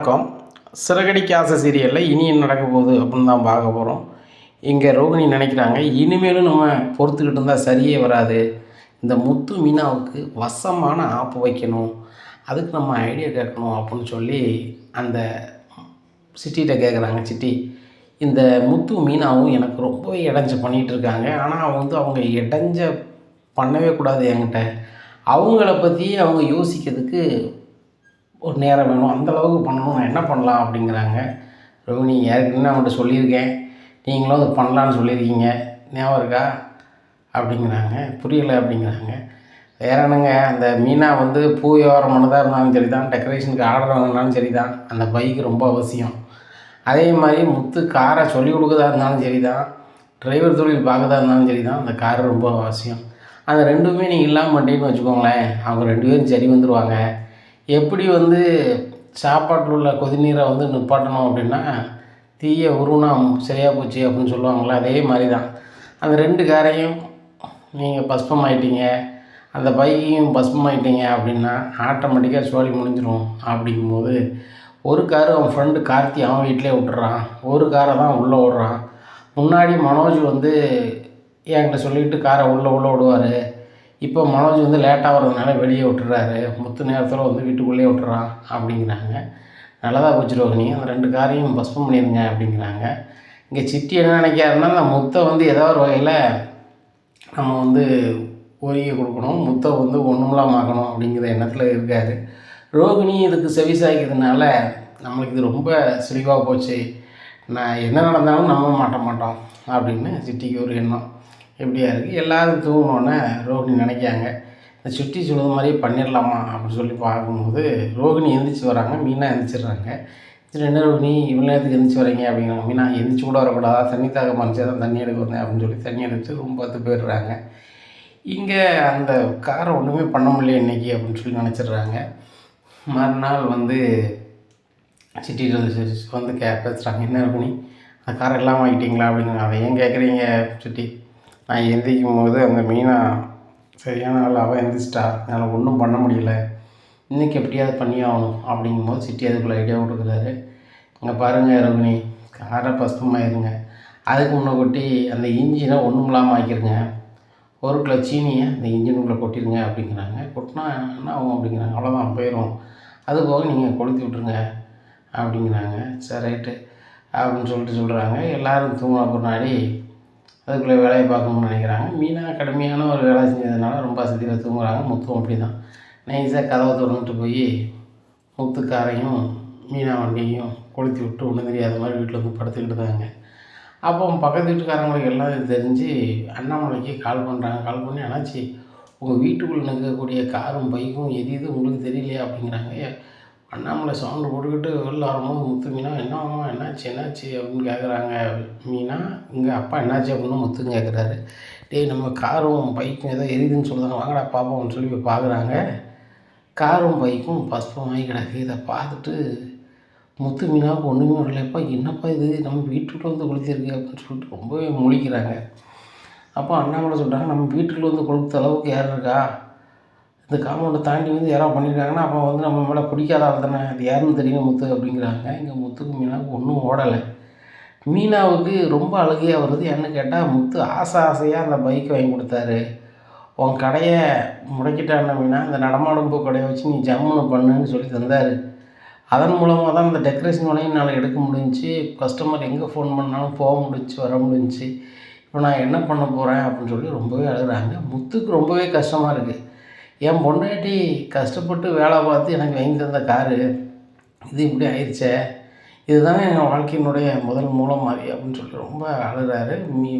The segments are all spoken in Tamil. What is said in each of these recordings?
வணக்கம். சிறகடி காச சீரியலில் இனி என்ன நடக்க போகுது அப்படின்னு தான் பார்க்க போகிறோம் இங்கே ரோகிணி நினைக்கிறாங்க இனிமேலும் நம்ம பொறுத்துக்கிட்டு இருந்தால் சரியே வராது. இந்த முத்து மீனாவுக்கு வசமான ஆப்பு வைக்கணும். அதுக்கு நம்ம ஐடியா கேட்கணும் அப்படின்னு சொல்லி அந்த சிட்டிகிட்ட கேட்குறாங்க சிட்டி இந்த முத்து மீனாவும் எனக்கு ரொம்பவே இடைஞ்ச பண்ணிகிட்டு இருக்காங்க. ஆனால் வந்து அவங்க இடைஞ்ச பண்ணவே கூடாது என்கிட்ட. அவங்கள பற்றி அவங்க யோசிக்கிறதுக்கு ஒரு நேரம் வேணும். அந்த அளவுக்கு பண்ணணும். நான் என்ன பண்ணலாம் அப்படிங்கிறாங்க. ரோஹிணி ஏற்கனவே நான் அவங்கள்ட்ட சொல்லியிருக்கேன். நீங்களும் அதை பண்ணலான்னு சொல்லியிருக்கீங்க. ஞாபகம் இருக்கா? அப்படிங்கிறாங்க. புரியலை அப்படிங்கிறாங்க. வேற என்னங்க? அந்த மீனா வந்து பூ வியாபாரம் பண்ணதாக இருந்தாலும் சரி தான் டெக்கரேஷனுக்கு ஆர்டர் வாங்கினாலும் சரி தான் அந்த பைக் ரொம்ப அவசியம். அதே மாதிரி முத்து காரை சொல்லிக் கொடுக்கறதா இருந்தாலும் சரி தான் டிரைவர் தொழில் பார்க்கதா இருந்தாலும் சரி தான் அந்த கார் ரொம்ப அவசியம். அந்த ரெண்டுமே நீங்கள் இல்லாமல் வச்சுக்கோங்களேன். அவங்க ரெண்டு பேரும் சரி வந்துடுவாங்க எப்படி வந்து சாப்பாட்டில் உள்ள கொதிநீரை வந்து நிப்பாட்டணும் அப்படின்னா தீய உருவனா சரியாக போச்சு அப்படின்னு சொல்லுவாங்களே அதே மாதிரி தான் அந்த ரெண்டு காரையும் நீங்கள் பஸ்பம் ஆகிட்டீங்க அந்த பைக்கையும் பஸ்பம் ஆகிட்டீங்க அப்படின்னா ஆட்டோமேட்டிக்காக சோழி முடிஞ்சிடும் அப்படிங்கும்போது ஒரு கார் அவன் ஃப்ரெண்டு கார்த்தி அவன் வீட்டிலே விட்டுறான் ஒரு காரை தான் உள்ளே விடுறான் முன்னாடி மனோஜ் வந்து என்கிட்ட சொல்லிட்டு காரை உள்ளே உள்ளே விடுவார். இப்போ மனோஜ் வந்து லேட்டாக வர்றதுனால வெளியே விட்டுறாரு. முத்து நேரத்தில் வந்து வீட்டுக்குள்ளேயே விட்டுறான் அப்படிங்கிறாங்க. நல்லதாக போச்சு ரோகிணி. அந்த ரெண்டு காரையும் பஸ்பம் பண்ணிடுங்க அப்படிங்கிறாங்க. இங்கே சிட்டி என்ன நினைக்காருன்னா அந்த முத்தை வந்து ஏதோ ஒரு வகையில் நம்ம வந்து ஒதுக்கி கொடுக்கணும். முத்தை வந்து ஒன்றுமெல்லாம் ஆக்கணும் அப்படிங்கிற எண்ணத்தில் இருக்கார். ரோகிணி இதுக்கு செவி சாய்க்கிறதுனால நம்மளுக்கு இது ரொம்ப செழிவாக போச்சு. நான் என்ன நடந்தாலும் நம்ப மாட்ட மாட்டோம் அப்படின்னு சிட்டிக்கு ஒரு எண்ணம். எப்படியா இருக்குது எல்லோரும் தூங்கினோன்னே ரோகிணி நினைக்காங்க இந்த சுட்டி சொல்லுவது மாதிரியே பண்ணிடலாமா அப்படின்னு சொல்லி பார்க்கும்போது ரோகிணி எந்திரிச்சு வராங்க மீனா எந்திரிச்சிடுறாங்க. சரி என்ன ரோகிணி இவ்வளோ நேரத்துக்கு எந்திரிச்சு வரீங்க அப்படிங்கிறாங்க மீனா எந்திரிச்சு கூட வரக்கூடாதா? தண்ணி தாக மனுச்சு தான் தண்ணி எடுக்க வந்தேன் அப்படின்னு சொல்லி தண்ணி எடுத்து ரொம்ப பார்த்து போயிடுறாங்க. இங்கே அந்த காரை ஒன்றுமே பண்ண முடியல இன்றைக்கி அப்படின்னு சொல்லி நினச்சிடுறாங்க. மறுநாள் வந்து சிட்டியில் வந்து கே பேசுகிறாங்க என்ன ரோகிணி அந்த காரை எல்லாம் வாங்கிட்டீங்களா? அப்படிங்கிறாங்க அதை ஏன் கேட்குறீங்க சிட்டி? நான் எந்திரிக்கும் போது அந்த மீனா சரியான ஆள் அவள் எந்திரிச்சிட்டா. என்னால் ஒன்றும் பண்ண முடியல. இன்றைக்கி எப்படியாவது பண்ணி ஆகணும் அப்படிங்கும்போது சிட்டி அதுக்குள்ளே ஐடியா கொடுக்குறாரு. இங்கே பாருங்கள் ரோகிணி காரை பசுமாயிருங்க அதுக்கு முன்னே கொட்டி அந்த இன்ஜினை ஒன்றும் இல்லாமல் ஆக்கிருங்க. ஒரு கிலோ சீனியை அந்த இன்ஜினுக்குள்ளே கொட்டிடுங்க அப்படிங்கிறாங்க. கொட்டினா என்ன ஆகும் அப்படிங்கிறாங்க. அவ்வளோதான் போயிடும் அது போக நீங்கள் கொளுத்தி விட்ருங்க அப்படிங்கிறாங்க. சரி ரைட்டு. அப்படின்னு சொல்லிட்டு சொல்கிறாங்க எல்லோரும் தூங்கின பின்னாடி அதுக்குள்ளே வேலையை பார்க்கணும்னு நினைக்கிறாங்க. மீனா கடுமையான ஒரு வேலை செஞ்சதுனால ரொம்ப அசதியில் தூங்குறாங்க. முத்தும் அப்படி தான் நைஸாக கதவை திறந்துட்டு போய் முத்துக்காரையும் மீனா வண்டியையும் கொளுத்தி விட்டு ஒன்றும் தெரியாத மாதிரி வீட்டில் வந்து படுத்துக்கிட்டு தாங்க அப்போ பக்கத்து வீட்டுக்காரங்களுக்கு எல்லாம் இது தெரிஞ்சு அண்ணாமலைக்கு கால் பண்ணுறாங்க கால் பண்ணி அண்ணாச்சி உங்கள் வீட்டுக்குள்ளே நிற்கக்கூடிய காரும் பைக்கும் எது எது உங்களுக்கு தெரியலையா? அப்படிங்கிறாங்க. அண்ணாமலை சவுண்டு போட்டுக்கிட்டு வெளில வரும்போது முத்து மீனா என்னம்மா என்னாச்சு என்னாச்சு? அப்படின்னு கேட்குறாங்க மீனா. இங்கே அப்பா என்னாச்சு? அப்படின்னு முத்துன்னு கேட்குறாரு டேய் நம்ம காரும் பைக்கும் ஏதோ எரியுதுன்னு சொல்லுறாங்க வாங்கடா பாப்போம்னு சொல்லி போய் பார்க்குறாங்க காரும் பைக்கும் பஸ்பமாகி கிடக்கு. இதை பார்த்துட்டு முத்து மீனாவுக்கு ஒன்றுமே வரலப்பா என்னப்பா இது? நம்ம வீட்டுக்குள்ளே வந்து கொளுத்திருக்கு அப்படின்னு சொல்லிட்டு ரொம்பவே முழிக்கிறாங்க அப்போ அண்ணாமலை சொல்கிறாங்க நம்ம வீட்டுக்குள்ளே வந்து கொளுத்த அளவுக்கு யார் இருக்கா? இந்த காம்பவுண்டை தாண்டி வந்து யாராவது பண்ணியிருக்காங்கன்னா அப்போ வந்து நம்ம மேலே பிடிக்காத ஆள் தானே? அது யாருன்னு தெரியும் முத்து அப்படிங்கிறாங்க. இங்கே முத்துக்கு மீனாவுக்கு ஒன்றும் ஓடலை. மீனாவுக்கு ரொம்ப அழுகையாக வருது. என்ன கேட்டால் முத்து ஆசை ஆசையாக அந்த பைக்கை வாங்கி கொடுத்தாரு. உன் கடையை முடக்கிட்டான மீனா. அந்த நடமாடும் பூ கடையை வச்சு நீ ஜம்முன்னு பண்ணுன்னு சொல்லி தந்தார். அதன் மூலமாக தான் அந்த டெக்கரேஷன் வேலையும் என்னால் எடுக்க முடிஞ்சு கஸ்டமர் எங்கே ஃபோன் பண்ணாலும் போக முடிஞ்சு வர முடிஞ்சிச்சு. இப்போ நான் என்ன பண்ண போகிறேன் அப்படின்னு சொல்லி ரொம்பவே அழுகிறாங்க. முத்துக்கு ரொம்பவே கஷ்டமாக இருக்குது என் பொண்டாட்டி கஷ்டப்பட்டு வேலை பார்த்து எனக்கு வாங்கி தந்த காரு இது இப்படி ஆயிடுச்சே. இதுதானே என் வாழ்க்கையினுடைய முதல் மூலம் மாதிரி அப்படின்னு சொல்லி ரொம்ப அழுகிறாரு மீ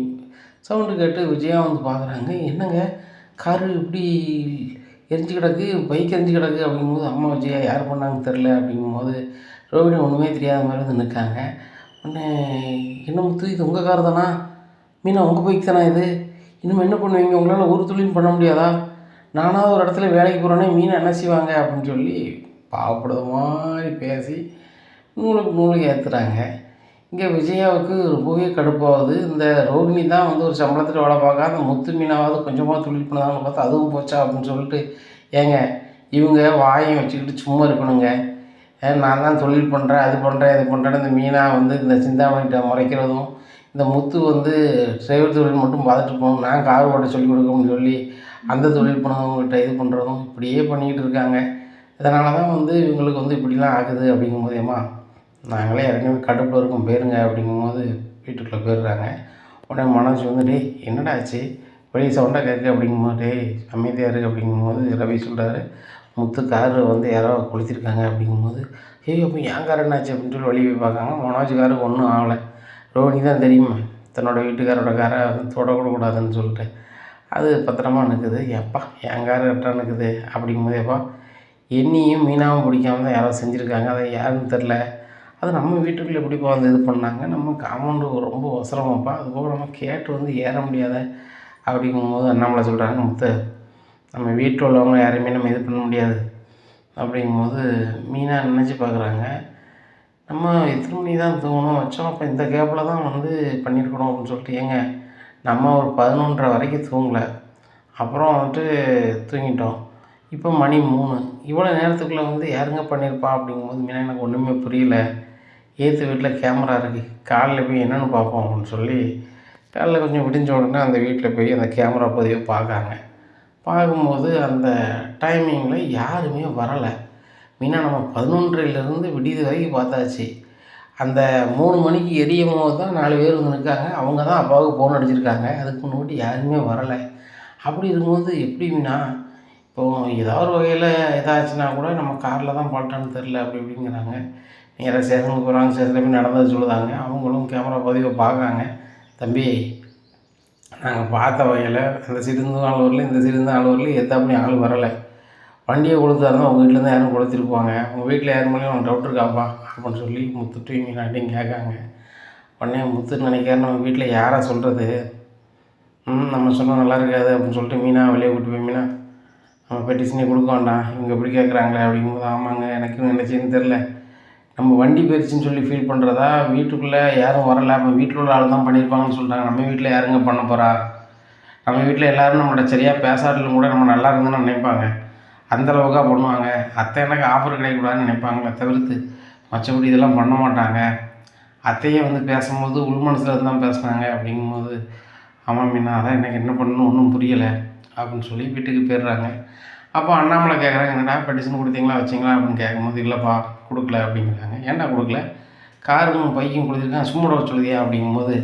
சவுண்டு கேட்டு விஜயா வந்து பார்க்குறாங்க. என்னங்க காரு இப்படி எரிஞ்சு கிடக்கு பைக் எரிஞ்சு கிடக்கு அப்படிங்கும்போது அம்மா விஜயா யார் பண்ணாங்கன்னு தெரில அப்படிங்கும்போது ரோபினி ஒன்றுமே தெரியாத மாதிரி வந்து நிற்காங்க. உடனே என்ன முத்து இது உங்கள் கார் தானா மீனா உங்கள் பைக் தானா இது? இன்னும் என்ன பண்ணுவீங்க? உங்களால் ஒரு தொழிலும் பண்ண முடியாதா? நானாவது ஒரு இடத்துல வேலைக்கு போகிறோன்னே மீனை என்ன செய்வாங்க அப்படின்னு சொல்லி பாவப்படுற மாதிரி பேசி நூலுக்கு நூலுக்கு ஏற்றுறாங்க இங்கே விஜயாவுக்கு ரொம்பவே கடுப்பாகுது. இந்த ரோகிணி தான் வந்து ஒரு சம்பளத்தில் வேலை பார்க்க அந்த முத்து மீனாவது கொஞ்சமாக தொழில் பண்ணாமல் பார்த்தா அதுவும் போச்சா அப்படின்னு சொல்லிட்டு ஏங்க இவங்க வாயும் வச்சுக்கிட்டு சும்மா இருக்கணுங்க. நான் தான் தொழில் பண்ணுறேன் அது பண்ணுறேன் இது பண்ணுறேன்னு இந்த மீனாக வந்து இந்த சிந்தாமணிகிட்ட முறைக்கிறதும் இந்த முத்து வந்து டிரைவர் தொழில் மட்டும் பார்த்துட்டு போகணும். நான் கார் ஓட்ட சொல்லிக் கொடுக்கணும்னு சொல்லி அந்த தொழில் பண்ணவங்கள்ட்ட இது பண்ணுறதும் இப்படியே பண்ணிக்கிட்டு இருக்காங்க. இதனால தான் வந்து இவங்களுக்கு வந்து இப்படிலாம் ஆகுது அப்படிங்கும்போது போதேமா நாங்களே ஏற்கனவே கடுப்பில் இருக்கோம் போயிருங்க அப்படிங்கும்போது வீட்டுக்குள்ளே போயிடுறாங்க. உடனே மனோஜ் வந்து டேய் என்னடா ஆச்சு? வெளியே சவுண்டாக கேட்கு அப்படிங்கும்போது டேய் அமைதியாக இருக்கு அப்படிங்கும்போது ரவி சொல்கிறாரு முத்து கார் வந்து யாரோ கொளுத்திருக்காங்க அப்படிங்கும்போது ஏய் அப்போ என் கார் என்னாச்சு? அப்படின்னு சொல்லி வெளியே போய் பார்க்காங்க. மனோஜ் காரு ஒன்றும் ஆகலை. ரோஹினி தான் தெரியுமா? தன்னோட வீட்டுக்காரோட காரை வந்து தொடக்கூடாதுன்னு சொல்லிட்டு. அது பத்திரமா நிற்குது எப்பா என் கார் கரெக்டாக நிற்குது அப்படிங்கும்போது எப்பா என்னையும் மீனாவும் பிடிக்காம தான் யாரோ செஞ்சுருக்காங்க. அதை யாருன்னு தெரில அது நம்ம வீட்டுக்குள்ளே எப்படிப்பா வந்து இது பண்ணாங்க? நம்ம காம்பவுண்டு ரொம்ப அவசரமாப்பா. அதுபோக நம்ம கேட்டு வந்து ஏற முடியாத அப்படிங்கும்போது அண்ணாமலை சொல்கிறாங்க முத்து நம்ம வீட்டில் உள்ளவங்க யாரையுமே நம்ம இது பண்ண முடியாது. அப்படிங்கும்போது மீனா நினச்சி பார்க்குறாங்க. நம்ம எத்தனை மணி தான் தூங்கணும் வச்சோம். அப்போ இந்த கேப்பில் தான் வந்து பண்ணியிருக்கணும் அப்படின்னு சொல்லிட்டு. ஏங்க நம்ம ஒரு பதினொன்றரை வரைக்கும் தூங்கலை. அப்புறம் வந்துட்டு தூங்கிட்டோம். இப்போ மணி மூணு. இவ்வளோ நேரத்துக்குள்ளே வந்து யாருங்க பண்ணியிருப்பா அப்படிங்கும்போது மீனா எனக்கு ஒன்றுமே புரியல. ஏற்று வீட்டில் கேமரா இருக்குது காலைல போய் என்னென்னு பார்ப்போம் அப்படின்னு சொல்லி காலைல கொஞ்சம் விடிஞ்ச உடனே அந்த வீட்டில் போய் அந்த கேமரா பதிவை பார்க்காங்க பார்க்கும்போது அந்த டைமிங்கில் யாருமே வரலை. மெயினாக நம்ம பதினொன்றையிலேருந்து விடியது வரைக்கும் பார்த்தாச்சு. அந்த மூணு மணிக்கு எரியும் போது தான் நாலு பேர் வந்து நிற்காங்க. அவங்க தான் அப்பாவுக்கு ஃபோன் அடிச்சிருக்காங்க. அதுக்கு முன்னாடி யாருமே வரலை. அப்படி இருக்கும்போது எப்படி மீனா இப்போது ஏதாவது ஒரு வகையில் இதாச்சுன்னா கூட நம்ம காரில் தான் பால்ட்டான்னு தெரில அப்படி இப்படிங்கிறாங்க. நேராக ஸ்டேஷனுக்கு போகிறாங்க ஸ்டேஷனில் போய் நடந்தது சொல்லுதாங்க. அவங்களும் கேமரா பதிவை பார்க்குறாங்க. தம்பி நாங்கள் பார்த்த வகையில் அந்த சிறுந்து ஆளூரில் இந்த சிறுந்து ஆளூரில் எத்தாப்படி ஆள் வரலை. வண்டியை கொடுத்தாருன்னா உங்கள் வீட்டிலேருந்து யாரும் கொடுத்துருப்பாங்க உங்கள் வீட்டில் யார் மேலேயும் உனக்கு டவுட் இருக்காப்பா? அப்படின்னு சொல்லி முத்துட்டு மீனாட்டையும் கேட்காங்க உடனே முத்து நினைக்காரு நம்ம வீட்டில் யாரை சொல்கிறது ம் நம்ம சொன்னால் நல்லா இருக்காது அப்படின்னு சொல்லிட்டு மீனா வெளியே கூட்டு போய் மீனா நம்ம பெட்டிஷனே கொடுக்க வேண்டாம். இவங்க எப்படி கேட்குறாங்களே அப்படிங்கும்போது ஆமாங்க எனக்கும் நினச்சேன்னு தெரில நம்ம வண்டி போயிடுச்சுன்னு சொல்லி ஃபீல் பண்ணுறதா வீட்டுக்குள்ளே யாரும் வரல. நம்ம வீட்டில் உள்ள ஆள் தான் பண்ணியிருப்பாங்கன்னு சொல்கிறாங்க நம்ம வீட்டில் யாருங்க பண்ண போகிறா நம்ம வீட்டில் எல்லோரும் நம்மளோட சரியாக பேசாட்டிலும் கூட நம்ம நல்லா இருந்துன்னு நினைப்பாங்க. அந்தளவுக்காக பண்ணுவாங்க. அத்தை எனக்கு ஆஃபர் கிடைக்கக்கூடாதுன்னு நினைப்பாங்களே தவிர்த்து மற்றபடி இதெல்லாம் பண்ண மாட்டாங்க. அத்தையே வந்து பேசும்போது உள் மனசில் தான் பேசுனாங்க அப்படிங்கும்போது ஆமாம் மீனா அதான் எனக்கு என்ன பண்ணணும் ஒன்றும் புரியலை அப்படின்னு சொல்லி வீட்டுக்கு போயிடுறாங்க. அப்போ அண்ணாமலை கேட்குறாங்க என்னடா பெட்டிஷன் கொடுத்தீங்களா வச்சிங்களா? அப்படின்னு கேட்கும்போது இல்லைப்பா கொடுக்கல அப்படிங்கிறாங்க. ஏன்டா கொடுக்கல? காரும் பைக்கும் கொடுத்துருக்காங்க சும்மா விட சொல்லுதியா? அப்படிங்கும்போது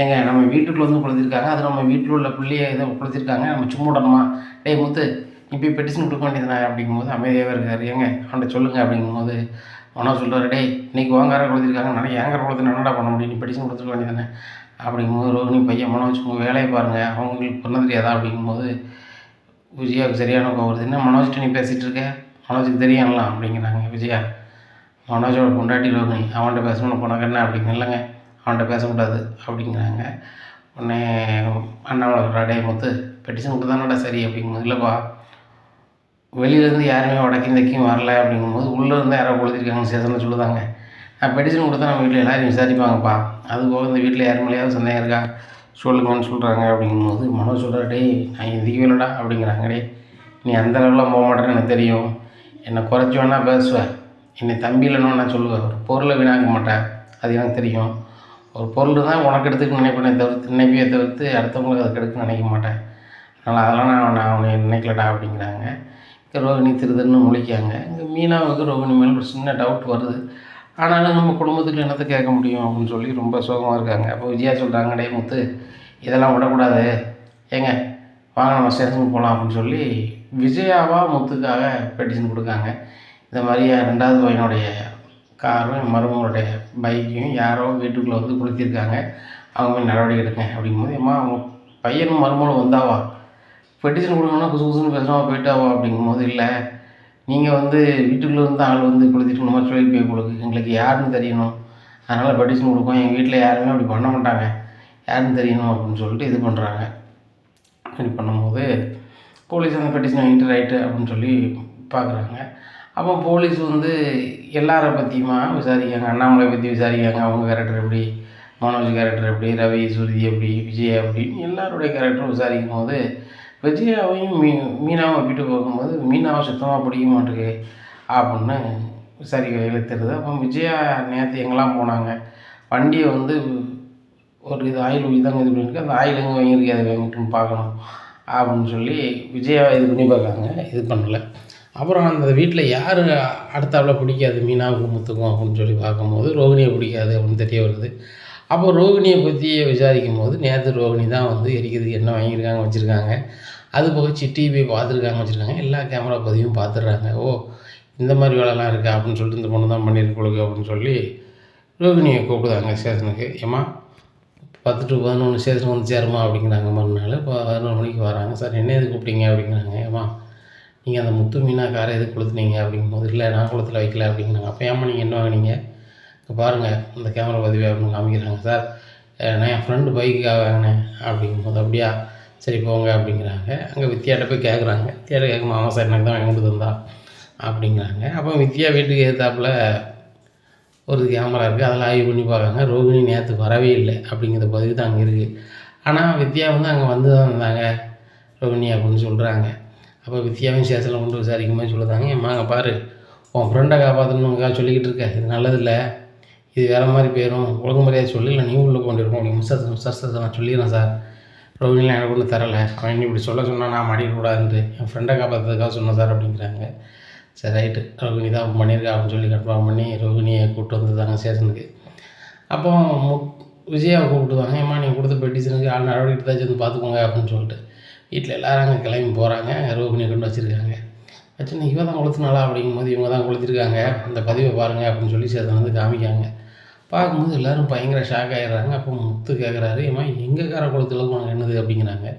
ஏங்க நம்ம வீட்டுக்குள்ளே வந்து கொடுத்துருக்காங்க அது நம்ம வீட்டில் உள்ள பிள்ளையை இதை கொடுத்துருக்காங்க நம்ம சும்மா விடணுமா? டேய் முத்து இப்போ பெட்டிஷன் கொடுக்க வேண்டியதுனா அப்படிங்கும்போது அமைதியாகவே இருக்கார். ஏங்க அவன்கிட்ட சொல்லுங்கள் அப்படிங்கும்போது அவனா சொல்கிறார் டே இன்னைக்கு வாங்கார கொடுத்துருக்காங்க நிறைய ஏங்கர் கொடுத்து என்னடா பண்ண முடியும்? நீ பெட்டிஷன் கொடுத்துருக்க வேண்டியதானே அப்படிங்கும்போது ரோஹினி பையன் மனோஜ் உங்கள் வேலையை பாருங்கள் அவங்களுக்கு பண்ண தெரியாதா அப்படிங்கும்போது விஜயாவுக்கு சரியான கோவம் வருது. என்ன மனோஜ்கிட்ட நீ பேசிகிட்டு இருக்க? மனோஜுக்கு தெரியலாம் அப்படிங்கிறாங்க விஜயா. மனோஜோட பொண்டாட்டி ரோகிணி அவன்கிட்ட பேசணும்னு போனாங்க என்ன அப்படிங்க இல்லைங்க அவன்கிட்ட பேசக்கூடாது அப்படிங்கிறாங்க. உடனே அண்ணாவோட சொல்கிறா டே முத்து பெட்டிஷன் கொடுத்தானடா சரி? அப்படிங்கும்போது இல்லைப்பா வெளியிலேருந்து யாருமே வடக்கும் தெற்கும் வரல அப்படிங்கும்போது உள்ளேருந்து யாரோ கொளுத்திருக்காங்கன்னு சேதம்னு சொல்லுதாங்க. நான் பெடிஷன் கொடுத்தா நம்ம வீட்டில் எல்லோரும் விசாரிப்பாங்கப்பா. அது போக இந்த வீட்டில் யார் மேலேயாவது சந்தேகம் இருக்கா? சொல்லுங்கன்னு சொல்கிறாங்க அப்படிங்கும்போது மனோஜ் சொல்கிறா நான் எந்திக்கவே இல்லைடா? அப்படிங்கிறாங்க. நீ அந்த அளவுலாம் போக மாட்டேன்னு எனக்கு தெரியும். என்னை குறைச்சி வேணால் பேசுவேன் என்னை தம்பி இல்லைன்னு நான் சொல்லுவேன் ஒரு பொருளை வீணாக்க மாட்டேன் அது எனக்கு தெரியும். ஒரு பொருள் தான் உனக்கு எடுத்துக்க நினைப்பேனே தவிர்த்து நினைப்பே தவிர்த்து அடுத்தவங்களுக்கு அதுக்கு கெடுக்க நினைக்க மாட்டேன் அதனால் அதெல்லாம் நான் நான் அவனை நினைக்கலடா அப்படிங்கிறாங்க. ரோகிணி திருதன்னு முழிக்காங்க இங்கே மீனாவுக்கு ரோகிணி மேலே ஒரு சின்ன டவுட் வருது. ஆனாலும் நம்ம குடும்பத்துக்கு என்னத்தை கேட்க முடியும் அப்படின்னு சொல்லி ரொம்ப சோகமாக இருக்காங்க. அப்போ விஜயா சொல்கிறாங்க டே முத்து இதெல்லாம் விடக்கூடாது. ஏங்க வாங்க நம்ம ஸ்டேஷனுக்கு போகலாம் அப்படின்னு சொல்லி விஜயாவா முத்துக்காக பெட்டிஷன் கொடுக்காங்க. இந்த மாதிரி ரெண்டாவது பையனுடைய காரும் மருமகளுடைய பைக்கையும் யாரோ வீட்டுக்குள்ளே வந்து கொடுத்திருக்காங்க அவங்க போய் நடவடிக்கை எடுங்க அப்படிங்கும்போது அம்மா அவங்க பையனும் மருமகளும் வந்தாவா? பெட்டிஷன் கொடுக்கணும்னா புதுசு புதுசுன்னு பேசுகிறோம் போயிட்டாவா அப்படிங்கும்போது இல்லை. நீங்கள் வந்து வீட்டுக்குள்ளே இருந்து ஆள் வந்து கொடுத்துட்டு இந்த மாதிரி சொல்லி போய் கொடுக்கு. எங்களுக்கு யாருன்னு தெரியணும். அதனால் பெட்டிஷன் கொடுப்போம் எங்கள் வீட்டில் யாருமே அப்படி பண்ண மாட்டாங்க. யாருன்னு தெரியணும் அப்படின்னு சொல்லிட்டு இது பண்ணுறாங்க இப்படி பண்ணும்போது போலீஸ் அந்த பெட்டிஷன் வாங்கிட்டு ரைட்டு அப்படின்னு சொல்லி பார்க்குறாங்க அப்போ போலீஸ் வந்து எல்லாரை பற்றியுமா விசாரிக்காங்க அண்ணாமலை பற்றி விசாரிக்காங்க அவங்க கேரக்டர் எப்படி? மனோஜ் கேரக்டர் எப்படி? ரவி சுருதி எப்படி? விஜய் அப்படின்னு எல்லாருடைய கேரக்டரும் விசாரிக்கும் போது விஜயாவையும் மீ மீனாவும் வீட்டுக்கு பார்க்கும்போது மீனாவை சுத்தமாக பிடிக்க மாட்டேங்குது. அப்படின்னு விசாரிக்க இழுத்துருது அப்போ விஜயா நேற்று எங்கெல்லாம் போனாங்க? வண்டியை வந்து ஒரு இது ஆயில் இதாங்க இது பண்ணியிருக்கு அந்த ஆயில் எங்கே வாங்கியிருக்கு? அதை வாங்கிட்டுன்னு பார்க்கணும். அப்படின்னு சொல்லி விஜயாவை இது பண்ணி பார்க்காங்க இது பண்ணலை. அப்புறம் அந்த வீட்டில் யார் அடுத்தாப்புல பிடிக்காது? மீனாவுக்கும் முத்துக்கும் அப்படின்னு சொல்லி பார்க்கும்போது ரோகிணியை பிடிக்காது அப்படின்னு தெரிய வருது. அப்போ ரோகிணியை பற்றி விசாரிக்கும் போது நேற்று ரோகிணி தான் வந்து எரிக்கிறதுக்கு என்ன வாங்கியிருக்காங்க வச்சுருக்காங்க. அது போக சிட்டி பார்த்துருக்காங்க வச்சுருக்காங்க. எல்லா கேமரா பதிவும் பார்த்துடுறாங்க. ஓ இந்த மாதிரி வேலைலாம் இருக்கா அப்படின்னு சொல்லிட்டு இந்த பொண்ணு தான் பண்ணியிருக்கு அப்படின்னு சொல்லி ரோகிணியை கூப்பிடுதாங்க ஸ்டேஷனுக்கு ஏம்மா பத்து டு பதினொன்று ஸ்டேஷன் வந்து சேருமா அப்படிங்கிறாங்க மறுநாள். இப்போ பதினொரு மணிக்கு வராங்க. சார் என்ன எது கூப்பிட்டீங்க அப்படிங்கிறாங்க. ஏம்மா நீங்கள் அந்த முத்து மீனா காரை எது கொளுத்துனீங்க அப்படிங்கும்போது இல்லை நான் குளத்தில் வைக்கல அப்படிங்கிறாங்க. அப்போ ஏம்மா நீங்கள் என்ன வாங்கினீங்க? இப்போ பாருங்கள் இந்த கேமரா பதிவு அப்படின்னு காமிக்கிறாங்க சார் நான் என் ஃப்ரெண்டு பைக்குக்காக வாங்கினேன் அப்படிங்கும்போது அப்படியா? சரி போங்க அப்படிங்கிறாங்க. அங்கே வித்யாட்ட போய் கேட்குறாங்க வித்யாட்ட கேட்கும் ஆமாம் சார் எனக்கு தான் வாங்கி கொடுத்து தந்தா அப்படிங்கிறாங்க. அப்போ வித்யா வீட்டுக்கு ஏற்றாப்புல ஒரு கேமரா இருக்குது அதில் ஆய்வு பண்ணி பார்க்குறாங்க. ரோகிணி நேற்று வரவே இல்லை அப்படிங்கிற பதிவு தான் அங்கே இருக்குது ஆனால் வித்யா வந்து அங்கே வந்து தான் இருந்தாங்க ரோகிணி அப்படின்னு சொல்கிறாங்க அப்போ வித்யாவையும் ஸ்டேஷனில் கொண்டு விசாரிக்கும் போது சொல்லுறாங்க ஏம்மா அங்கே பாரு உன் ஃப்ரெண்டை காப்பாற்றணுங்காக சொல்லிக்கிட்டு இருக்க. இது நல்லதில்லை. இது வேறு மாதிரி போயிடும் உலக மரியாதை சொல்லி இல்லை நீ உள்ளே கொண்டிருக்கோம் உங்களுக்கு மிஸ்டர் மிஸ்டர் சார் நான் சொல்லிடுறேன் சார். ரோகிணிலாம் எனக்கு ஒன்றும் தரலை. அவன் இப்படி சொல்ல சொன்னால் நான் மாட்டிக்கூடாதுன்ட்டு என் ஃப்ரெண்டை காப்பாற்றுறதுக்காக சொன்னேன் சார் அப்படிங்கிறாங்க. சரி ரைட்டு ரோகிணி தான் பண்ணியிருக்கா அப்படின்னு சொல்லி கன்ஃபார்ம் பண்ணி ரோகிணியை கூப்பிட்டு வந்துருந்தாங்க ஸ்டேஷனுக்கு அப்போ மு விஜயாவை கூப்பிட்டுவாங்க. ஏம்மா நீங்கள் கொடுத்த பெட்டிஷனுக்கு ஆள் நடவடிக்கை எடுத்தாச்சும் வந்து பார்த்துக்கோங்க அப்படின்னு சொல்லிட்டு வீட்டில் எல்லாரும் அங்கே கிளம்பி போகிறாங்க ரோகிணியை கொண்டு வச்சுருக்காங்க. வச்சுன்னு இவ தான் கொளுத்துனாளா அப்படிங்கும்போது இவங்க தான் கொளுத்திருக்காங்க. அந்த பதிவை பாருங்கள் அப்படின்னு சொல்லி சேர்த்து வந்து காமிக்காங்க. பார்க்கும்போது எல்லோரும் பயங்கர ஷாக் ஆகிடுறாங்க அப்போ முத்து கேட்குறாரு ஏம்மா எங்கள் காரக்குளத்தில் உனக்கு என்னது? அப்படிங்கிறாங்க.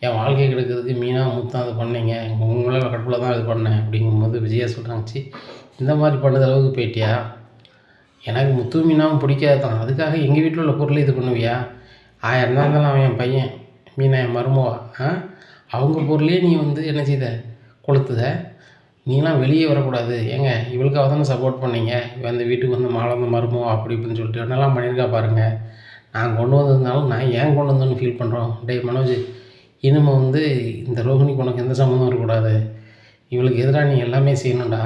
என் வாழ்க்கை கெடுக்கிறதுக்கு மீனாக முத்தான் அது பண்ணீங்க. உங்கள கடுப்பில் தான் இது பண்ணேன். அப்படிங்கும்போது விஜயா சொல்கிறாங்க சி இந்த மாதிரி பண்ணது அளவுக்கு போயிட்டியா? எனக்கு முத்து மீனாவும் பிடிக்காது தான். அதுக்காக எங்கள் வீட்டில் உள்ள பொருளை இது பண்ணுவியா? ஆயிரம் தான் இருந்தாலும் அவன் என் பையன். மீனா என் மருமவா. ஆ? அவங்க பொருளே நீ வந்து என்ன செய்த? கொளுத்துத? நீங்களாம் வெளியே வரக்கூடாது. ஏங்க இவளுக்காக தானே சப்போர்ட் பண்ணீங்க? இவன் அந்த வீட்டுக்கு வந்து மாலை வந்து மருமோ அப்படி இப்படின்னு சொல்லிட்டு என்னெல்லாம் பண்ணியிருக்கா பாருங்கள் நான் கொண்டு வந்திருந்தாலும் நான் ஏன் கொண்டு வந்தோன்னு ஃபீல் பண்ணுறோம் டே மனோஜ் இனிமே வந்து இந்த ரோஹிணிக்கு உனக்கு எந்த சம்மந்தம் இருக்கக்கூடாது. இவளுக்கு எதிராக நீ எல்லாமே செய்யணும்டா.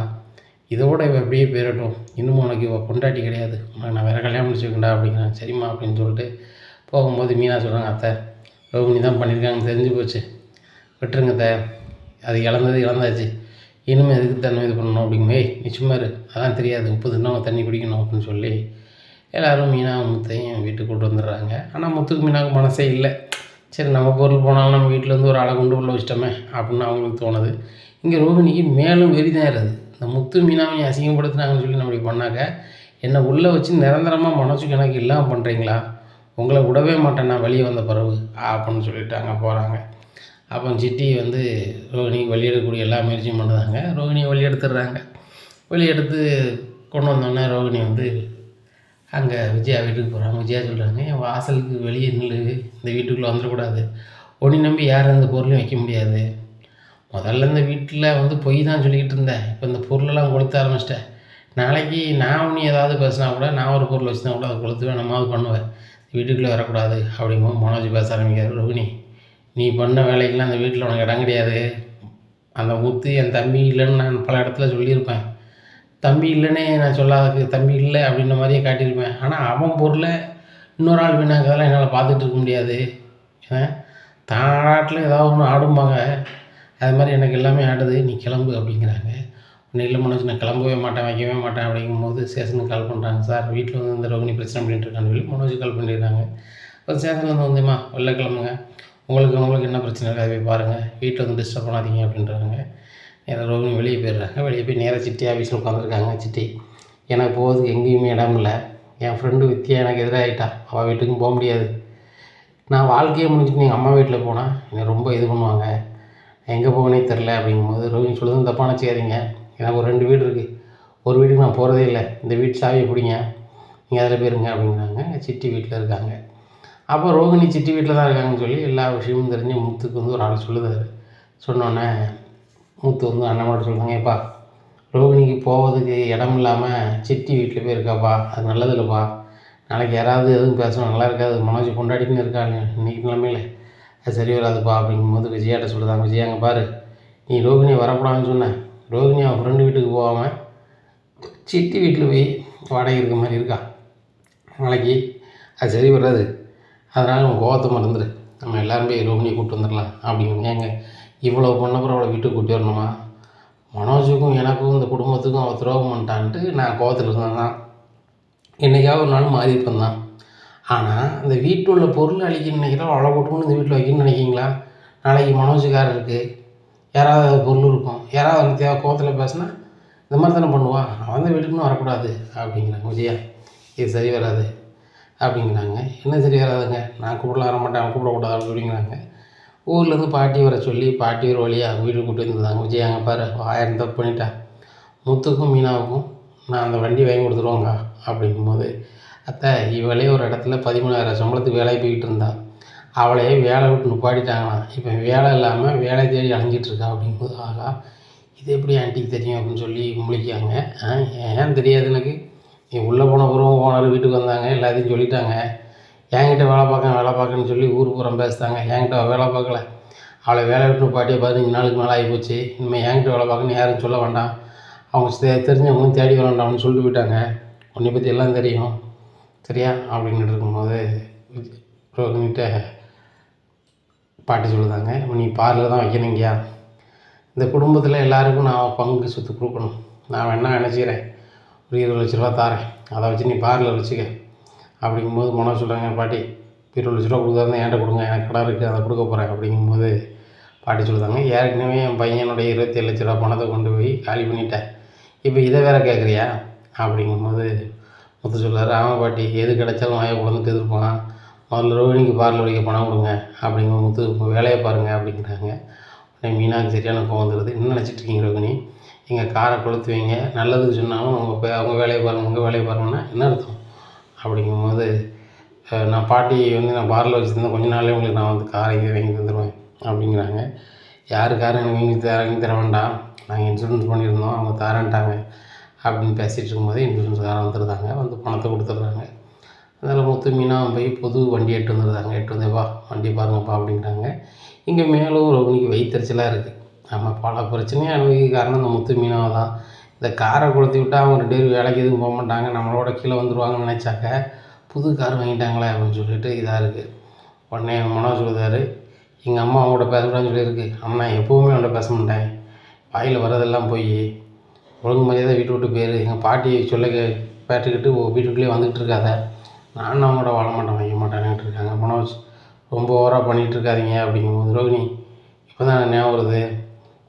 இதோட இவள் அப்படியே போயிடட்டும் இன்னும் உனக்கு இவள் கொண்டாட்டி கிடையாது. உனக்கு நான் வேறு கல்யாணம் முடிச்சு வைக்கண்டா சரிம்மா அப்படின்னு சொல்லிட்டு போகும்போது மீனா சொல்கிறாங்க அத்தை ரோஹிணி தான் பண்ணியிருக்காங்க தெரிஞ்சு போச்சு. விட்டுருங்க அத்தை. அது இழந்தது இழந்தாச்சு. இனிமேல் எதுக்கு தண்ணி இது பண்ணணும் அப்படிங்க ஏய் நீ சும்மா இரு. அதான் தெரியாது. உப்பு தினம் தண்ணி குடிக்கணும் அப்படின்னு சொல்லி எல்லோரும் மீனா முத்தையும் வீட்டுக்கு கூட்டு வந்துடுறாங்க. ஆனால் முத்துக்கு மீனாவுக்கு மனசே இல்லை. சரி நம்ம பொருள் போனாலும் நம்ம வீட்டில் இருந்து ஒரு ஆளை கொண்டு உள்ள வச்சிட்டோமே அப்படின்னு அவங்களுக்கு தோணுது. இங்கே ரோஹிணிக்கு மேலும் வெறி தான் இருது இந்த முத்து மீனாவையும் அசிங்கப்படுத்துனாங்கன்னு சொல்லி நம்ம இப்படி பண்ணாக்க என்னை உள்ளே வச்சு நிரந்தரமாக மனசுக்கு எனக்கு இல்லாமல் பண்ணுறீங்களா உங்களை விடவே மாட்டேன் நான் வெளியே வந்த பிறகு அப்படின்னு சொல்லிட்டு அங்கே போகிறாங்க அப்போ சிட்டி வந்து ரோஹிணிக்கு வெளியெடுக்கக்கூடிய எல்லா முயற்சியும் பண்ணுறாங்க. ரோஹிணியை வெளியெடுத்துடுறாங்க. வெளியெடுத்து கொண்டு வந்தோடனே ரோஹிணி வந்து அங்கே விஜயா வீட்டுக்கு போகிறாங்க. விஜயா சொல்கிறாங்க என் வாசலுக்கு வெளியே நில்லு. இந்த வீட்டுக்குள்ளே வந்துடக்கூடாது. உன்னை நம்பி யாரும் இந்த பொருளையும் வைக்க முடியாது. முதல்ல இந்த வீட்டில் வந்து பொய் தான் சொல்லிக்கிட்டு இருந்தேன். இப்போ இந்த பொருளெல்லாம் கொளுத்த ஆரம்பிச்சிட்டேன். நாளைக்கு நான் உன்னை ஏதாவது பேசினா கூட நான் ஒரு பொருள் வச்சுனா கூட அதை கொளுத்துவேன். நம்மாவது பண்ணுவேன். வீட்டுக்குள்ளே வரக்கூடாது. அப்படிங்கும்போது மனோஜ் பேச ஆரம்பிக்கிறார் ரோஹிணி நீ பண்ண வேலைக்கெல்லாம் அந்த வீட்டில் உனக்கு இடம் கிடையாது. அந்த முத்து என் தம்பி இல்லைன்னு நான் பல இடத்துல சொல்லியிருப்பேன். தம்பி இல்லைன்னே நான் சொல்லாததுக்கு தம்பி இல்லை அப்படின்ற மாதிரியே காட்டியிருப்பேன். ஆனால் அவன் பொருளை இன்னொரு ஆள் வீணாக்கிறதெல்லாம் என்னால் பார்த்துட்டு இருக்க முடியாது. ஏன்னா தான் ஆட்டில் ஏதாவது ஒன்று ஆடும்பாங்க. அது மாதிரி எனக்கு எல்லாமே ஆடுது. நீ கிளம்பு அப்படிங்கிறாங்க. ஒன்றும் இல்லை மனோஜ் நான் கிளம்பவே மாட்டேன் வைக்கவே மாட்டேன் அப்படிங்கும்போது சேஷனுக்கு கால் பண்ணுறாங்க சார் வீட்டில் வந்து இந்த ரோகிணி பிரச்சனை பண்ணிட்டு இருக்கான்னு சொல்லி மனோஜ் கால் பண்ணிடுறாங்க. அப்புறம் சேஷன்லேருந்து வந்து வந்துமா வெளில கிளம்புங்க. உங்களுக்கு உங்களுக்கு என்ன பிரச்சனை இருக்கா போய் பாருங்கள் வீட்டில் வந்து டிஸ்டர்ப் பண்ணாதீங்க அப்படின்றாங்க. நேராக ரோகிணி வெளியே போயிடுறாங்க. வெளியே போய் நேராக சிட்டி ஆஃபீஸில் உட்காந்துருக்காங்க சிட்டி எனக்கு போகிறதுக்கு எங்கேயுமே இடம் இல்லை. என் ஃப்ரெண்டு வித்தியா எனக்கு எதிராகிட்டா அவள் வீட்டுக்கும் போக முடியாது. நான் வாழ்க்கையை முடிஞ்சுட்டு எங்கள் அம்மா வீட்டில் போனால் என்னை ரொம்ப இது பண்ணுவாங்க. எங்கே போகனே தெரில அப்படிங்கும்போது ரோஹிணி சொல்லுறது தப்பாக நினச்சிக்காதீங்க. எனக்கு ஒரு ரெண்டு வீடு இருக்குது ஒரு வீட்டுக்கு நான் போகிறதே இல்லை. இந்த வீட்டு சாவியை பிடிங்க. நீங்கள் அதில் போயிருங்க அப்படிங்கிறாங்க சிட்டி வீட்டில் இருக்காங்க. அப்போ ரோகிணி சிட்டி வீட்டில் தான் இருக்காங்கன்னு சொல்லி எல்லா விஷயமும் தெரிஞ்சு முத்துக்கு வந்து ஒரு ஆள் சொல்லுதார். சொன்னோன்னே முத்து வந்து அண்ணன் சொல்கிறாங்க ஏப்பா ரோகிணிக்கு போவதுக்கு இடம் இல்லாமல் சிட்டி வீட்டில் போய் இருக்காப்பா அது நல்லதில்லைப்பா நாளைக்கு யாராவது எதுவும் பேசணும் நல்லா இருக்காது மனோஜ் கொண்டாடிக்கின்னு இருக்காங்க இன்றைக்கி நிலமையில. அது சரி வராதுப்பா அப்படிங்கும்போது விஜயாட்ட சொல்லுதாங்க விஜயா அங்கே பாரு நீ ரோகிணி வரக்கூடாதுன்னு சொன்னேன் ரோகிணி அவன் ஃப்ரெண்டு வீட்டுக்கு போகாமல் சிட்டி வீட்டில் போய் வாடகை இருக்க மாதிரி இருக்கா? நாளைக்கு அது சரி வராது. அதனால் உன் கோபத்தை மறந்துடு. நம்ம எல்லாரும் போய் ரோகிணியை கூப்பிட்டு வந்துடலாம் அப்படின்னு ஏங்க இவ்வளோ பண்ணப்புறம் அவளை வீட்டுக்கு கூட்டி வரணுமா? மனோஜுக்கும் எனக்கும் இந்த குடும்பத்துக்கும் அவள் துரோகம் பண்ணிட்டான்ட்டு நான் கோவத்தில் இருந்தேன் தான். என்றைக்காவது ஒரு நாள் மாறி இருப்பேன் தான். ஆனால் இந்த வீட்டில் உள்ள பொருள் அழிக்கணும்னு நினைக்கிறோம் அவ்வளோ கூட்டணும் இந்த வீட்டில் வைக்கணும்னு நினைக்கிங்களா நாளைக்கு மனோஜுக்காரர் இருக்குது யாராவது பொருள் இருக்கும். யாராவது வந்து தேவை கோவத்தில் பேசினா இந்த மாதிரி தானே பண்ணுவா? அவன் தான் வீட்டுக்குன்னு வரக்கூடாது. அப்படிங்கிறாங்க விஜயா. இது சரி வராது. அப்படிங்கிறாங்க. என்ன சரி வராதுங்க நான் கூப்பிட வர மாட்டேன். கூப்பிடக்கூடாது அப்படிங்கிறாங்க ஊர்லேருந்து பாட்டி வர சொல்லி பாட்டி ஒரு வழியாக அவங்க வீட்டுக்கு கூப்பிட்டு வந்துருந்தாங்க விஜய் அங்கே பாரு. ஆயிரம் தப்பு பண்ணிட்டா. முத்துக்கும் மீனாவுக்கும் நான் அந்த வண்டி வாங்கி கொடுத்துருவோங்க அப்படிங்கும்போது அத்தை இவளே ஒரு இடத்துல பதிமூணாயிரம் சம்பளத்துக்கு வேலைக்கு போய்கிட்டு இருந்தா. அவளையே வேலை விட்டு நிப்பாட்டிட்டாங்களாம். இப்போ வேலை இல்லாமல் வேலை தேடி அலைஞ்சிட்டு இருக்கா? அப்படிங்கும்போது ஆகா இது எப்படி ஆன்ட்டிக்கு தெரியும்? அப்படின்னு சொல்லி முழிக்காங்க ஆ ஏன் தெரியாது எனக்கு? நீ உள்ளே போன பிறகு ஓனர் வீட்டுக்கு வந்தாங்க எல்லாத்தையும் சொல்லிட்டாங்க. என்கிட்ட வேலை பார்க்க வேலை பார்க்கன்னு சொல்லி ஊர் பூரம் பேசுகிறாங்க என்கிட்ட வேலை பார்க்கல. அவளை வேலை விட்டு பாட்டியை பதினஞ்சு நாளுக்கு மேலே ஆகிப்போச்சு. இனிமேல் என்கிட்ட வேலை பார்க்கணும்னு யாரும் சொல்ல வேண்டாம். அவங்க தெ- தெரிஞ்சவங்களும் தேடி வர வேண்டாம்னு சொல்லிட்டு போயிட்டாங்க. உன்னை பற்றி எல்லாம் தெரியும். சரியா? அப்படின்ட்டு இருக்கும்போது ரோகிணிகிட்ட பாட்டி சொல்லுதாங்க நீ பார்லர் தான் வைக்கணுங்கயா இந்த குடும்பத்தில் எல்லாருக்கும் நான் பங்கு சொத்து கொடுக்கணும். நான் வேணா நினச்சிக்கிறேன் ஒரு இருபது லட்ச ரூபா தாரேன். அதை வச்சு நீ பார்லர் வச்சுக்க. அப்படிங்கும்போது மனோ சொல்கிறாங்க பாட்டி இருபது லட்ச ரூபா கொடுக்குறதா என்கிட்ட கொடுங்க. எனக்கு கடன் இருக்குது அதை கொடுக்க போகிறேன் அப்படிங்கும்போது பாட்டி சொல்லுறாங்க ஏற்கனவே என் பையனுடைய இருபத்தேழு லட்ச ரூபா பணத்தை கொண்டு போய் காலி பண்ணிட்டேன். இப்போ இதை வேற கேட்குறியா? அப்படிங்கும்போது முத்து சொல்றாரு ஆமாம் பாட்டி எது கிடைச்சாலும் வாயை குழந்துட்டு இருப்பான் முதல்ல ரோஹிணிக்கு பார்லர் வைக்க பணம் கொடுங்க. அப்படிங்கிற முத்து வேலையை பாருங்கள் அப்படிங்கிறாங்க. உடனே மீனாக்கு சரியான கோவம் வந்துடுது என்ன நினச்சிட்டு இருக்கீங்க நீங்கள் எங்கள் காரை கொளுத்துவீங்க நல்லது நல்லதுக்கு சொன்னாலும் உங்கள் போய் அவங்க வேலையை பாருங்கள் உங்கள் வேலையை பாருங்கன்னா என்ன அர்த்தம்? அப்படிங்கும்போது நான் பாட்டி வந்து நான் பாரில் வச்சுருந்தேன். கொஞ்ச நாளே உங்களுக்கு நான் வந்து காரை இங்கே வாங்கி தந்துடுவேன் அப்படிங்கிறாங்க. யார் காரை எனக்கு வாங்கி தர வாங்கி தர வேண்டாம். நாங்கள் இன்சூரன்ஸ் பண்ணியிருந்தோம். அவங்க தரேன்ட்டாங்க அப்படின்னு பேசிகிட்டு இருக்கும்போதே இன்சூரன்ஸ்காரன் வந்துடுறாங்க வந்து பணத்தை கொடுத்துட்றாங்க. அதனால் முத்து மீனாக போய் புது வண்டி எட்டு வந்துடுறாங்க எட்டு வந்தேப்பா வண்டி பாருங்கப்பா அப்படிங்கிறாங்க. இங்கே மேலும் ரோகிணிக்கு வயிற்றுச்சலாக இருக்குது நம்ம பல பிரச்சனையும் அனுபவிக்க காரணம் இந்த முத்து மீனவை தான். இந்த காரை கொளுத்தி விட்டால் அவங்க ரெண்டு பேரும் வேலைக்கு எதுவும் போக மாட்டாங்க. நம்மளோட கீழே வந்துடுவாங்கன்னு நினச்சாக்க புது கார் வாங்கிட்டாங்களே அப்படின்னு சொல்லிட்டு இதாக இருக்குது உடனே மனோஜ் சொல்லுதாரு எங்கள் அம்மா அவங்கள்ட்ட பேசக்கூடாதுன்னு சொல்லியிருக்கு. அம்மா எப்போவுமே அவன்கிட்ட பேச மாட்டேன். வாயில் வரதெல்லாம் போய் ஒழுங்கு மரியாதை வீட்டு விட்டு போயிரு. எங்கள் பாட்டி சொல்ல கே பேட்டுக்கிட்டு ஓ வீட்டுக்குள்ளேயே வந்துக்கிட்டு இருக்காத. நானும் அவங்களோட வாழ மாட்டேன் வைக்க மாட்டேன்னுட்டு இருக்காங்க. மனோஜ் ரொம்ப ஓவராக பண்ணிகிட்டு இருக்காதீங்க அப்படிங்கும்போது ரோகிணி இப்போ தான் ஞாபகம் வருது.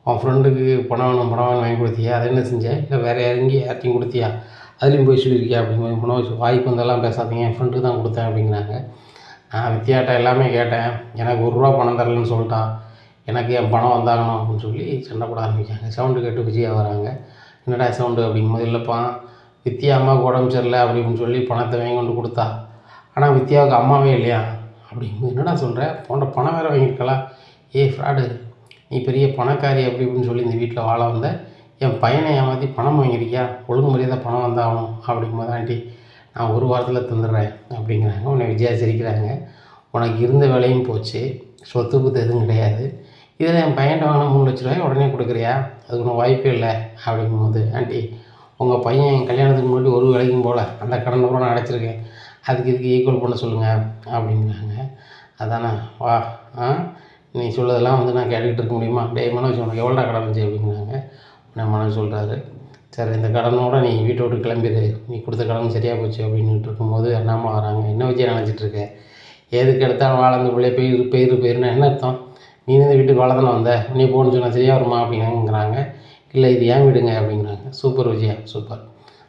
உன் ஃப்ரெண்டுக்கு பணம் வேணும் பணம் வேணும் வாங்கி கொடுத்தியா? அதை என்ன செஞ்சேன் இல்லை வேறு எங்கேயும் யார்ட்டையும் கொடுத்தியா? அதுலேயும் போய் சொல்லியிருக்கியா? அப்படிங்கிற பணம் வாய்ப்பு வந்தெல்லாம் பேசாதீங்க என் ஃப்ரெண்டுக்கு தான் கொடுத்தேன் அப்படிங்கிறாங்க. நான் வித்தியாட்ட எல்லாமே கேட்டேன். எனக்கு ஒரு ரூபா பணம் தரலன்னு சொல்லிட்டான். எனக்கு என் பணம் வந்தாகணும் அப்படின்னு சொல்லி சண்டை போட ஆரம்பிக்காங்க சவுண்டு கேட்டு விஜயா வராங்க. என்னடா சவுண்டு அப்படிங்கும்போது இல்லைப்பா. வித்யா அம்மாவுக்கு உடம்பு சரியில்லை அப்படின்னு சொல்லி பணத்தை வாங்கி கொண்டு கொடுத்தா. ஆனால் வித்யாவுக்கு அம்மாவே இல்லையா? அப்படிங்கும்போது என்னடா சொல்கிறேன் போன்ற பணம் வேறு வாங்கியிருக்கலாம் ஏய் ஃப்ராடு நீ பெரிய பணக்காரி அப்படி இப்படின்னு சொல்லி இந்த வீட்டில் வாழ வந்த என் பையனை ஏமாற்றி பணம் வாங்கியிருக்கியா? ஒழுங்கு மரியாதை பணம் வந்தாகணும் அப்படிங்கும்போது ஆண்டி நான் ஒரு வாரத்தில் தந்துடுறேன் அப்படிங்கிறாங்க. உன்னை விஜயா சிரிக்கிறாங்க உனக்கு இருந்த வேலையும் போச்சு. சொத்து புத்து எதுவும் கிடையாது. இதில் என் பையன்ட்ட வாங்கின மூணு லட்ச ரூபாய் உடனே கொடுக்குறியா? அது ஒன்றும் வாய்ப்பே இல்லை அப்படிங்கும்போது ஆண்டி உங்கள் பையன் என் கல்யாணத்துக்கு முன்னாடி ஒரு வேலைக்கும் போகல. அந்த கடனை கூட நான் அடைச்சிருக்கேன். அதுக்கு இதுக்கு ஈக்குவல் பண்ண சொல்லுங்கள் அப்படிங்கிறாங்க. அதானே வா ஆ நீ சொல்லதெல்லாம் வந்து நான் கேட்டுக்கிட்டு இருக்க முடியுமா? டே மனோஜ் உனக்கு எவ்வளோடா கடன் இருந்துச்சு அப்படிங்கிறாங்க உடனே மனோஜ் சொல்கிறாரு சரி இந்த கடனோட நீ வீட்டை விட்டு கிளம்பிடு நீ கொடுத்த கடன் சரியாக போச்சு அப்படின்ட்டு இருக்கும்போது அண்ணாமலை வராங்க. என்ன வச்சு நினச்சிட்டு எதுக்கு எடுத்தாலும் வாழ்ந்த பிள்ளைய போயிரு போயிரு பெயருன்னா என்ன அர்த்தம்? நீ இந்த வீட்டுக்கு வாழ வந்த. நீ போகணுன்னு சொன்னால் சரியாக வருமா? அப்படிங்கிறாங்க இல்லை இது ஏன் விடுங்க? அப்படிங்கிறாங்க சூப்பர் விஜயா சூப்பர்.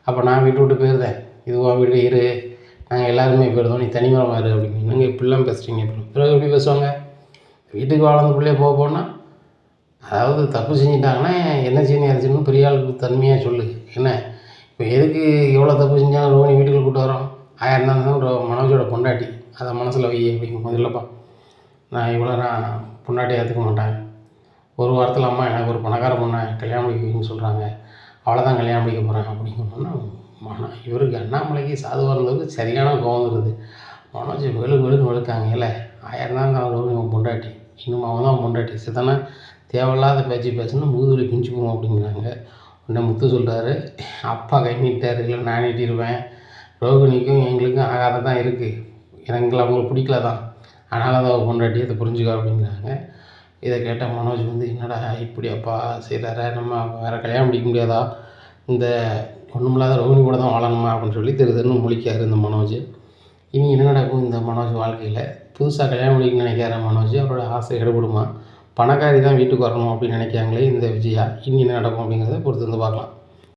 அப்போ நான் வீட்டு விட்டு போயிருந்தேன். இதுவாக வீடு இரு. நாங்கள் எல்லாருமே போயிருந்தோம். நீ தனிமரமாக இரு. அப்படின்னு நீங்கள் இப்படிலாம் பேசுகிறீங்க பிறகு எப்படி பேசுவாங்க? வீட்டுக்கு வாழ்ந்த பிள்ளைய போக போனால் அதாவது தப்பு செஞ்சிட்டாங்கன்னா என்ன செய்யணும் அரைச்சிடணும் பெரிய ஆளுக்கு தன்மையாக சொல்லு. என்ன? இப்போ எதுக்கு எவ்வளோ தப்பு செஞ்சாலும் ரோஹினி வீட்டுக்கு கூட்டு வரோம்? ஆயிரம் தான் இருந்தாலும் மனோஜோட பொண்டாட்டி. அதை மனசில் வை அப்படிங்கும் போது இல்லைப்பா. நான் இவ்வளோ நான் பொண்டாட்டி ஏற்றுக்க மாட்டேன். ஒரு வாரத்தில் அம்மா எனக்கு ஒரு பணக்கார பொண்ணை கல்யாணம் பண்ணிக்குன்னு சொல்கிறாங்க அவ்வளோ தான் கல்யாணம் பண்ணிக்க போகிறேன் அப்படிங்கன்னா மன இவருக்கு அண்ணாமலைக்கு சாதுவாக இருந்தவருக்கு சரியான கோவம் வருது மனோஜ் வெளு வெளுன்னு வெளுக்காங்க இல்லை? ஆயிரம் தான் இருந்தாலும் பொண்டாட்டி. இன்னும் அவன் தான் பொண்டாட்டி சித்தனா தேவையில்லாத பேச்சு பேசுனா முதுகுலி பிஞ்சு போகும் அப்படிங்கிறாங்க. உடனே முத்து சொல்கிறாரு அப்பா கை நீட்டார் இல்லை நான் நீட்டிடுவேன். ரோகிணிக்கும் எங்களுக்கும் ஆகாத தான் இருக்குது எங்களை அவங்களுக்கு பிடிக்கல தான். அதனால் தான் அவள் பொண்டாட்டி அதை புரிஞ்சுக்கோ அப்படிங்கிறாங்க. இதை கேட்டால் மனோஜ் வந்து என்னடா இப்படி அப்பா செய்கிறார நம்ம வேறு கல்யாணம் பிடிக்க முடியாதா? இந்த ஒன்றுமில்லாத ரோகிணி கூட தான் வாழணுமா அப்படின்னு சொல்லி தெரு தெருன்னு முழிக்காரு இந்த மனோஜ். இனி என்ன நடக்கும் இந்த மனோஜ் வாழ்க்கையில்? புதுசாக கல்யாணம் முடிக்கணும்னு நினைக்கிற மனோஜ்? அவரோட ஆசை எடுபடுமா பணக்காரி தான் வீட்டுக்கு வரணும் அப்படின்னு நினைக்கிறாங்களே இந்த விஜயா? இனி என்ன நடக்கும் அப்படிங்கிறத பொறுத்து வந்து பார்க்கலாம்.